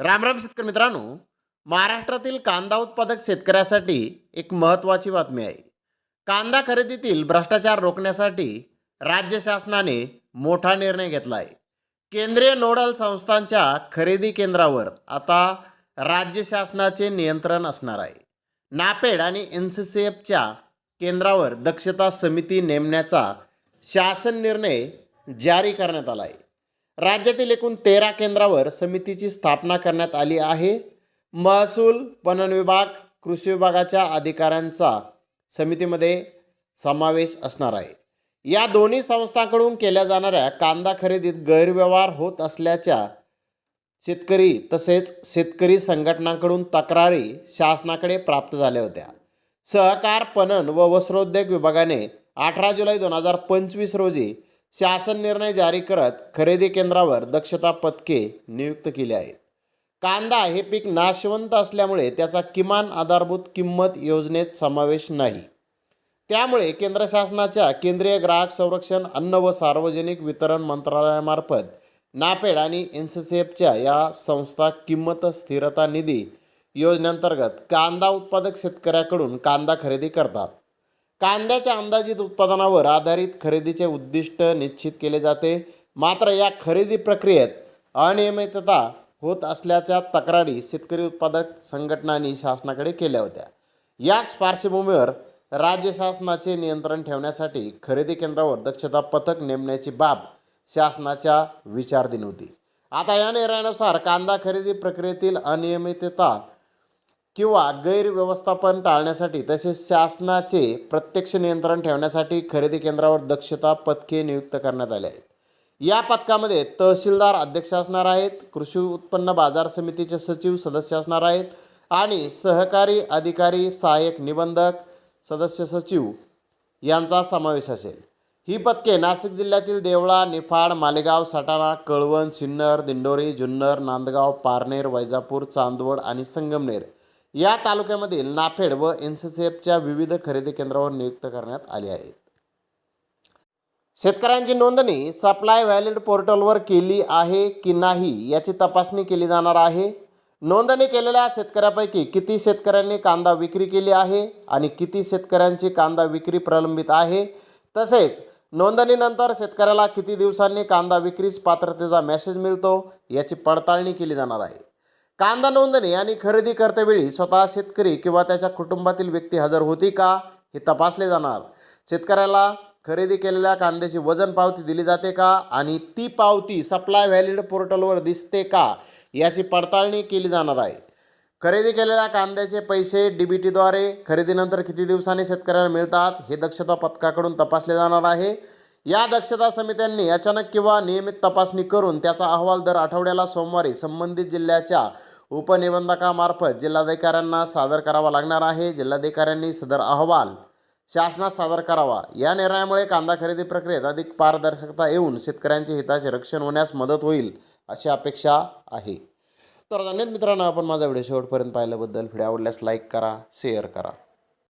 रामराम शेतकरी मित्रांनो महाराष्ट्रातील कांदा उत्पादक शेतकऱ्यासाठी एक महत्त्वाची बातमी आहे. कांदा खरेदीतील भ्रष्टाचार रोखण्यासाठी राज्य शासनाने मोठा निर्णय घेतला आहे केंद्रीय नोडल संस्थांच्या खरेदी केंद्रावर आता राज्य शासनाचे नियंत्रण असणार आहे. नापेड आणि एन सी सी एफच्या केंद्रावर दक्षता समिती नेमण्याचा शासन निर्णय जारी करण्यात आला आहे राज्यातील एकूण तेरा केंद्रावर समितीची स्थापना करण्यात आली आहे. महसूल पणन विभाग कृषी विभागाच्या अधिकाऱ्यांचा समितीमध्ये समावेश असणार आहे. या दोन्ही संस्थांकडून केल्या जाणाऱ्या कांदा खरेदीत गैरव्यवहार होत असल्याच्या शेतकरी तसेच शेतकरी संघटनांकडून तक्रारी शासनाकडे प्राप्त झाल्या होत्या. सहकार पणन व वस्त्रोद्योग विभागाने अठरा जुलै दोन हजार पंचवीस रोजी शासन निर्णय जारी करत खरेदी केंद्रावर दक्षता पथके नियुक्त केली आहेत. कांदा हे पीक नाशवंत असल्यामुळे त्याचा किमान आधारभूत किंमत योजनेत समावेश नाही. त्यामुळे केंद्र शासनाच्या केंद्रीय ग्राहक संरक्षण अन्न व सार्वजनिक वितरण मंत्रालयामार्फत नापेड आणि एन सी सी एफच्या या संस्था किंमत स्थिरता निधी योजनेअंतर्गत कांदा उत्पादक शेतकऱ्याकडून कांदा खरेदी करतात. कांद्याच्या अंदाजित उत्पादनावर आधारित खरेदीचे उद्दिष्ट निश्चित केले जाते. मात्र या खरेदी प्रक्रियेत अनियमितता होत असल्याच्या तक्रारी शेतकरी उत्पादक संघटनांनी शासनाकडे केल्या होत्या. याच पार्श्वभूमीवर राज्य शासनाचे नियंत्रण ठेवण्यासाठी खरेदी केंद्रावर दक्षता पथक नेमण्याची बाब शासनाच्या विचारधीन होती. आता या निर्णयानुसार कांदा खरेदी प्रक्रियेतील अनियमितता किंवा गैरव्यवस्थापन टाळण्यासाठी तसेच शासनाचे प्रत्यक्ष नियंत्रण ठेवण्यासाठी खरेदी केंद्रावर दक्षता पथके नियुक्त करण्यात आले आहेत. या पथकामध्ये तहसीलदार अध्यक्ष असणार आहेत कृषी उत्पन्न बाजार समितीचे सचिव सदस्य असणार आहेत आणि सहकारी अधिकारी सहाय्यक निबंधक सदस्य सचिव यांचा समावेश असेल. ही पथके नाशिक जिल्ह्यातील देवळा निफाड मालेगाव सटाणा कळवण सिन्नर दिंडोरी जुन्नर नांदगाव पारनेर वैजापूर चांदवड आणि संगमनेर या तालुक्यामधील नाफेड व एन सी सी एफच्या विविध खरेदी केंद्रावर नियुक्त करण्यात आली आहेत. शेतकऱ्यांची नोंदणी सप्लाय व्हॅलिड पोर्टलवर केली आहे की नाही याची तपासणी केली जाणार आहे. नोंदणी केलेल्या शेतकऱ्यापैकी किती शेतकऱ्यांनी कांदा विक्री केली आहे आणि किती शेतकऱ्यांची कांदा विक्री प्रलंबित आहे. तसेच नोंदणीनंतर शेतकऱ्याला किती दिवसांनी कांदा विक्रीस पात्रतेचा मेसेज मिळतो याची पडताळणी केली जाणार आहे. कांदा नोंदणी आणि खरेदी करतेवेळी स्वतः शेतकरी किंवा त्याच्या कुटुंबातील व्यक्ती हजर होती का हे तपासले जाणार. शेतकऱ्याला खरेदी केलेल्या कांद्याची वजन पावती दिली जाते का आणि ती पावती सप्लाय व्हॅलिड पोर्टलवर दिसते का याची पडताळणी केली जाणार आहे. खरेदी केलेल्या कांद्याचे पैसे डी बी टीद्वारे खरेदीनंतर किती दिवसांनी शेतकऱ्याला मिळतात हे दक्षता पथकाकडून तपासले जाणार आहे. या दक्षता समित्यांनी अचानक किंवा नियमित तपासणी करून त्याचा अहवाल दर आठवड्याला सोमवारी संबंधित जिल्ह्याच्या उपनिबंधकामार्फत जिल्हाधिकाऱ्यांना सादर करावा लागणार आहे. जिल्हाधिकाऱ्यांनी सदर अहवाल शासनात सादर करावा. या निर्णयामुळे कांदा खरेदी प्रक्रियेत अधिक पारदर्शकता येऊन शेतकऱ्यांचे हिताचे रक्षण होण्यास मदत होईल अशी अपेक्षा आहे. तर धन्यवाद मित्रांनो आपण माझा व्हिडिओ शेवटपर्यंत पाहिल्याबद्दल. व्हिडिओ आवडल्यास लाईक करा शेअर करा.